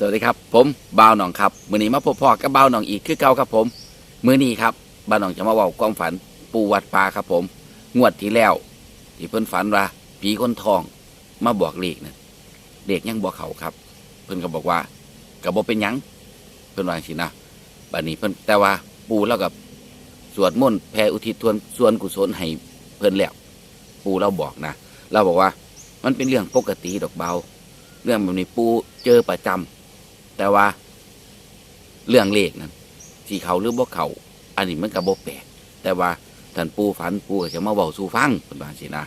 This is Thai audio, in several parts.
สวัสดีครับ ผมบ่าวหนองครับมือนี้มาพบพ่อกับบ่าวหนองอีกคือเก่าครับผมมือนี้ครับบ่าวหนองจะมาเว้าความฝันปูวัดป่าครับผม งวดที่แล้วที่เพิ่นฝันว่าผีคนทองมาบอกเลขนั่นเลขยังบอกเขาครับ เพิ่นก็บอกว่าก็บ่เป็นหยัง เพิ่นว่าจังซี่นะบัดนี้เพิ่นแต่ว่าปูแล้วกับสวดมนต์แผ่อุทิศทวนส่วนกุศลให้เพิ่นแล้วปูเราบอกนะเราบอกว่า มันเป็นเรื่องปกติดอกเบา เรื่องแบบนี้ปูเจอประจำ แต่ว่า เรื่องเลขนั้นที่เขาหรือบ่เขาอันนี้มันก็บ่แปลกแต่ว่าท่านปูฝันปูก็จะมาเว้าสู่ฟังเป็นบางสินะ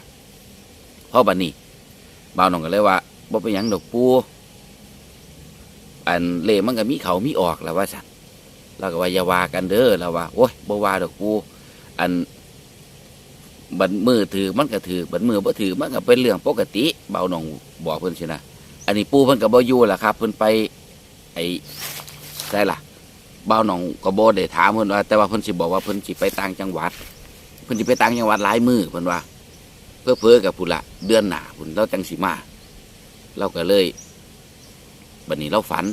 เพราะบัดนี้บ่าวน้องก็เลยว่าบ่เป็นหยังดอกปูอันเลขมันก็มีเขามีออกแล้วว่าสัตว์เราก็ว่าอย่าว่ากันเด้อแล้วว่าโอ้ยบ่ว่าดอกปูอันบัดมือถือมันก็ถือบัดมือบ่ถือมันก็เป็นเรื่องปกติ เบาหนองบอกเพิ่นสินะอันนี้ปูเพิ่นก็บ่อยู่ล่ะครับ เพิ่นไป ไอ้ใช่ล่ะเบาหนองก็บ่ได้ถามเพิ่นว่า แต่ว่าเพิ่นสิบอกว่าเพิ่นสิไปต่างจังหวัด เพิ่นสิไปต่างจังหวัดหลายมือเพิ่นว่า เพื่อเพื่อกับพุ่นละเดือนหน้าพุ่นเราจังสิมาเราก็เลยบัดนี้เราฝัน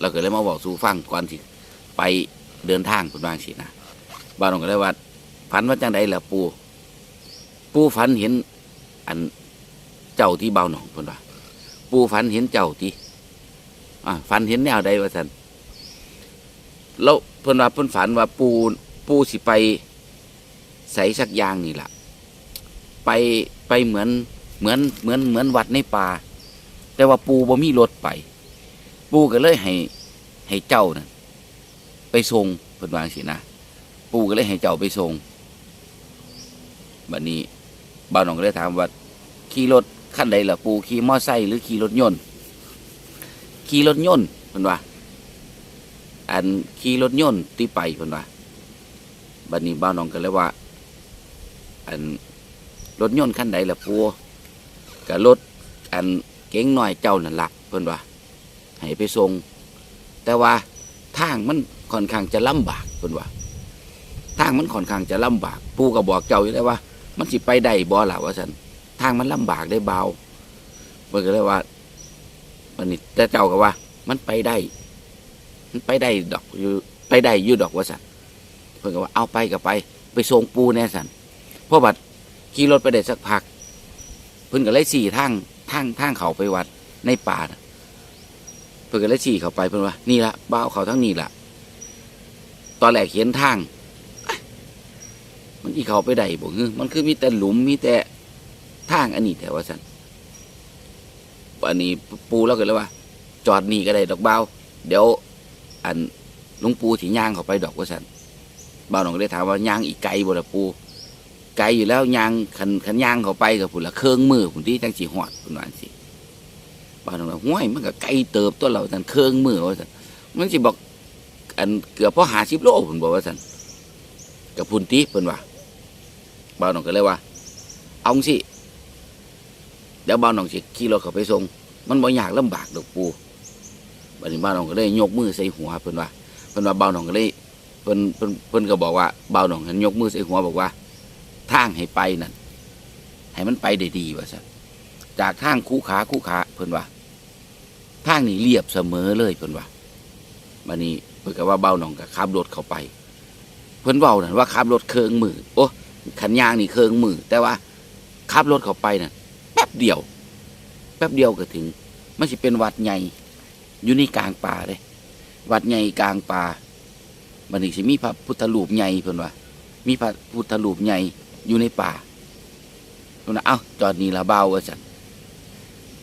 เราก็เลยมาบอกสู่ฟังก่อนสิไปเดินทางพิ่นว่างซี่นะเบาหนองก็เลยว่าฝันว่าจังไดล่ะปู่ปูฝันเห็น อันเจ้าที่เบาหนองเพิ่นว่าปูฝันเห็นเจ้าที่ อ่าฝันเห็นแนวใดวะท่านแล้วเพิ่นว่าเพิ่นฝันว่าปูปูสิไปใส่สักอย่างนี่แหละไปไปเหมือนเหมือนเหมือนเหมือนวัดในป่า แต่ว่าปูบ่มีรถไป ปูก็เลยให้ให้เจ้านั่นไปส่งเพิ่นว่าจังซี่นะปูก็เลยให้เจ้าไปส่งบัดนี้บ่าวหนองก็เลยถามว่าขี่รถขั้นใดล่ะปูขี่มอไซค์หรือขี่รถยนต์ ขี่รถยนต์เพิ่นว่า อันขี่รถยนต์ที่ไปเพิ่นว่าบัดนี้บ่าวหนองก็เลยว่า อันรถยนต์ขั้นใดล่ะปูกับรถอันเก๋งน้อยเจ้านั่นละเพิ่นว่าให้ไปส่งแต่ว่าทางมันค่อนข้างจะลำบากเพิ่นว่าทางมันค่อนข้างจะลำบาก ปูก็บอกเจ้าอยู่แล้วว่า มันสิไปได้บ่ล่ะว่าสันทางมันลำบากได้เบาเพิ่นก็เลยว่า มันนี่แต่เจ้าก็ว่า มันไปได้ มันไปได้ดอกอยู่ไปได้ยู่ดอกว่าสันเพิ่นก็ว่าเอาไปก็ไป ไปส่งปูแน่สันพราะบัดขี่รถไปได้สักพัก เพิ่นก็เลยสี่ทางทางทางเขาไปวัดในป่าเพิ่นก็เลยสี่เขาไปเพิ่นว่า นี่ละบ้าวเขาทั้งนี้ละตอนแรกเห็นทาง มันอีเขาไปได้บ่คือมันคือมีแต่หลุมมีแต่ทางอันนี้แต่ว่าสัน อันนี้ปูแล้วก็เลยว่า จอดนี่ก็ได้ดอกเบาเดี๋ยว อันลุงปูถีย่างเขาไปดอกว่าสันบ่าวหนองก็เลยถามว่าย่างอีกไกลบ่ละปู ไกลอยู่แล้วย่างขันขันย่างเขาไปกับผุนละเครื่องมือผุนที่จังสีหอดผุนว่าจังสิบ่าวหนองว่าห้วยมันก็ไกลเติบตัวเราสันเครื่องมือว่าสันมันสิบอก อันเกือบพอหาสิบโลผุนบอกว่าสันกับพุ่นตีเพิ่นว่าบ่าวหนองก็เลยว่า เอาสิ เดี๋ยวบ่าวหนองสิขี่รถเขาไปส่งมันบ่ยากลำบากดอกปูบัดนี้บ่าวหนองก็เลยยกมือใส่หัวเพิ่นว่าเพิ่นว่าบ่าวหนองก็เลยเพิ่นเพิ่นเพิ่นก็บอกว่าบ่าวหนองหันยกมือใส่หัวบอกว่าทางให้ไปนั่นให้มันไปได้ดีว่าซะจากทางคู่ขาคู่ขาเพิ่นว่าทางนี้เรียบเสมอเลยเพิ่นว่าบัดนี้เพิ่นก็ว่าบ่าวหนองก็ขับรถเข้าไป เพิ่นเว้านั่นว่าขับรถเครื่องมือโอ้ขันยางนี่เครื่องมือแต่ว่าขับรถเข้าไปน่ะแป๊บ เดียว แป๊บเดียวก็ถึง มันสิเป็นวัดใหญ่อยู่ในกลางป่าเลยวัดใหญ่กลางป่าบันนี้สิมีพระพุทธรูปใหญ่เพิ่อนว่ามีพระพุทธรูปใหญ่อยู่ในป่าเพิ่นว่าเอ้าจอดนี่ละเบาว่าซั่น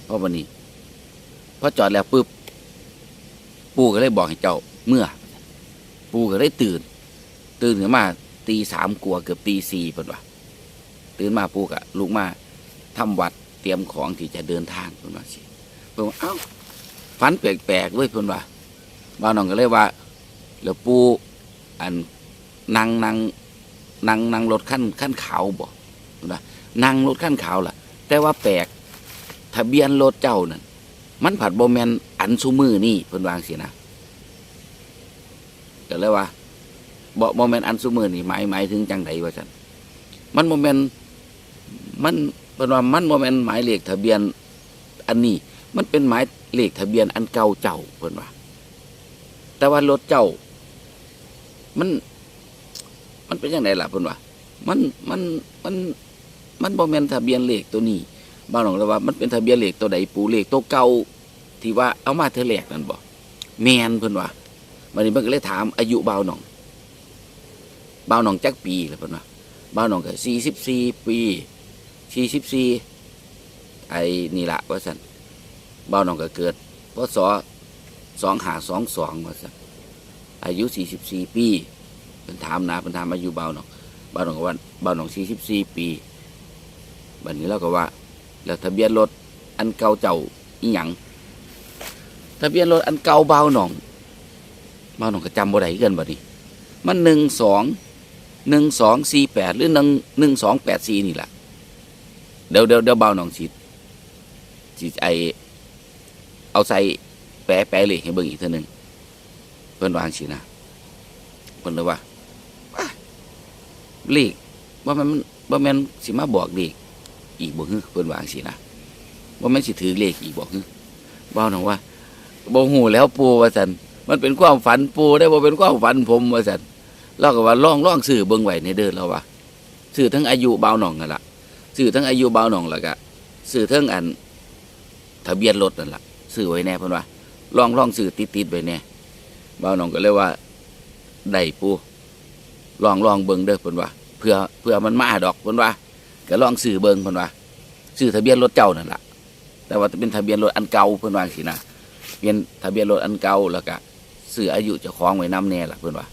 เพราะวันนี้พอจอดแล้วปุ๊บปู่ก็เลยบอกให้เจ้าเมื่อ ปู่ก็เลยตื่น ตื่นขึ้นมาตีสามกลัวเกือบตีสี่เพิ่อนว่าตื่นมาปู่กะลุกมาทำวัด เตรียมของที่จะเดินทางเพิ่นว่าสิเพิ่นว่าเอ้าฝันแปลกๆเว้ยเพิ่นว่าบ้านน้องก็เลยว่าแล้วปูอันนั่งนั่งนั่งนั่งรถขั้นขั้นขาวบ่เพิ่นว่านั่งรถขั้นขาวล่ะ แต่ว่าแปลกทะเบียนรถเจ้านั่นมันผัดโบแมนอันซูมือนี่เพิ่นวางสินะก็เลยว่าบ่โมเมนต์อันซุมือนี่หมายหมายถึงจังไดว่าฉันมันโมเมนต์มัน เป็นว่ามันโมเมนต์หมายเลขทะเบียนอันนี้ มันเป็นหมายเลขทะเบียนอันเก่าเจ้าเพิ่นว่า แต่ว่ารถเจ้า มัน มันเป็นยังไงล่ะเพิ่นว่า มันมันมันมันบ่แม่นทะเบียนเลขตัวนี้บ้านหนองเลยว่า มันเป็นทะเบียนเลขตัวใดปูเลขตัวเก่าที่ว่าเอามาเธอแรกนั่นบ่แมนเพิ่นว่าวันนี้เพิ่นก็เลยถามอายุเบาหน่องเบาหน่องจักปีล่ะเพิ่นว่าบ่าหน่องก็44ปี 44ไอ้นี่ละว่าซั่นบ่าวหนองก็เกิดพศ2522ว่าซั่นอายุ44ปีเพิ่นถามนะเพิ่นถามอายุเบ่าวหนองเบ้านหนองก็ว่าบ้านหนองสี่สิบสี่ปีบัดนี้เราก็ว่า แล้วทะเบียนรถอันเก่าเจ้าอีหยังทะเบียนรถอันเก่าเบ้าหนองเบ้าหนองก็จำบ่ได้คือกันบัดนี้ มันหนึ่งสองหนึ่งสองสี่แปดหรือหนึ่งหนึ่งสองแปดสี่นี่แหละ เดี๋ยวเดี๋ยวเดี๋ยวบ้าหนองสิสิไอเอาใส่แปะแปะเลยให้เบิ่งอีกเท่านึงเพิ่นวางสินะเพิ่นเลยว่าเลขว่ามันว่าม่นสิมาบอกเลขอีกบ่ฮึเพิ่นวางซี่นะว่าม่นสิถือเลขอีกบ่ฮึเว้าหนองว่าบ่ฮู้แล้วปูว่าซั่นมันเป็นความฝันปูได้บ่เป็นความฝันผมว่าซั่นเราก็ว่าลองลองซื้อเบิ่งไหวในเด้อเราว่าซื้อทั้งอายุเบาหนองนั่นล่ะ ซื้อทั้งอายุเบาหน่องแล้วก็ซื้อทั้งอันทะเบียนรถนั่นล่ะซื้อไว้แน่เพิ่นว่าลองลองซื้อติดๆไว้แน่เบาหน่องก็เลยว่าได้ปูลองลองเบิ่งเด้อเพิ่นว่าเพื่อเพื่อมันมาดอกเพิ่นว่า ก็ลองซื้อเบิ่งเพิ่นว่าซื้อทะเบียนรถเจ้านั่นล่ะแต่ว่าจะเป็นทะเบียนรถอันเก่าเพิ่นว่าสินะเป็นทะเบียนรถอันเก่าแล้วก็ซื้ออายุเจ้าของไว้นํแน่ล่ะเพิ่นว่า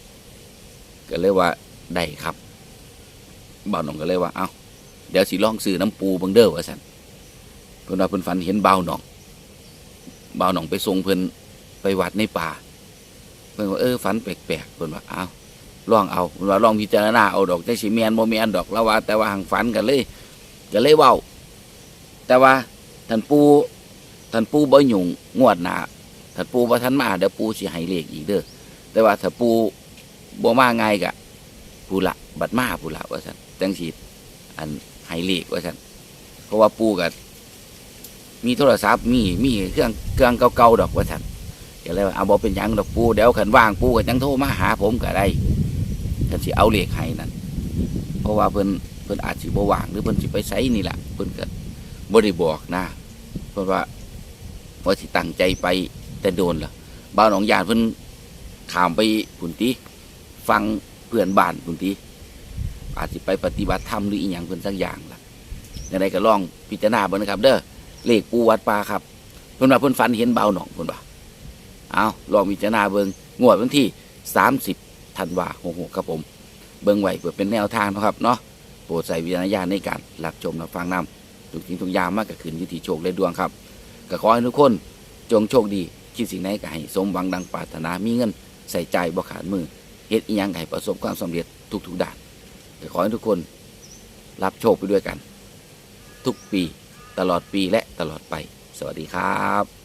ก็เลยว่าได้ครับบ่าวหนองก็เลยว่า เอ้า เดี๋ยวสิล่องซื้อน้ำปูบิ่งเด้อว่าซั่นเพิ่นว่าเพิ่นฝันเห็นเบาหนองเบาหนองไปส่งเพิ่นไปวัดในป่า เพิ่นว่าเออฝันแปลกๆเพิ่นว่าเอาล่องเอาว่าล่องพิจารณาเอาดอกจังสิแมนบ่แมนดอกแล้วว่า แต่ว่าหังฝันกันเลยก็เลยเว้า แต่ว่าท่านปูท่านปูบ่ยุ่งงวดหนาท่านปูบ่ทันมาเดี๋ยวปูสิให้เลขอีกเด้อแต่ว่าถ้าปูบ่มาง่ายกะผู้ละบัดมาผู้ละว่าซั่นจังสิอัน ให้เลขว่าซั่นเพราะว่าปู่ก็มีโทรศัพท์มีมีเครื่องเครื่องเก่าๆดอกว่าซั่นก็เลยว่าเอาบ่เป็นยังดอกปูเดี๋ยวคันว่างปู่ก็จังโทรมาหาผมก็ได้เพิ่นสิเอาเลขให้นั่นเพราะว่าเพิ่นเพิ่นอาจสิบว่างหรือเพิ่นสิไปไสนี่แหละเพิ่นก็บ่ได้บอกนะเพราะว่าว่าสิตั้งใจไปแต่โดนล่ะบ้านหนองยานเพิ่นขามไปพุ่นติฟังเพื่อนบ้านพุ่นติ อาจสิไปปฏิบัติธรรมหรืออีหยังเพิ่นสักอย่างล่ะยังไงก็ลองพิจารณาเบิ่งนะครับ เด้อเลขปูวัดป่าครับเพิ่นว่าเพิ่นฝันเห็นเบาหนองเพิ่นว่าเอาลองพิจารณาเบิ่งงวดวันที่ 30ธันวาหกหครับผม เบิ่งไว้เพื่อเป็นแนวทางนะครับเนาะโปรดใส่วิจารณญาณในการรับชมรับฟังนำทุกสิ่งทุกอย่างมากกับคืนยุติโชคและดวงครับก็ขอให้ทุกคนจงโชคดีคิดสิ่งไหนก็ให้สมหวังดังปรารถนามีเงิน ใส่ใจบ่ขาดมือเฮ็ดอีหยังก็ให้ประสบความสำเร็จทุกๆด้าน ขอให้ทุกคนรับโชคไปด้วยกัน ทุกปีตลอดปีและตลอดไป สวัสดีครับ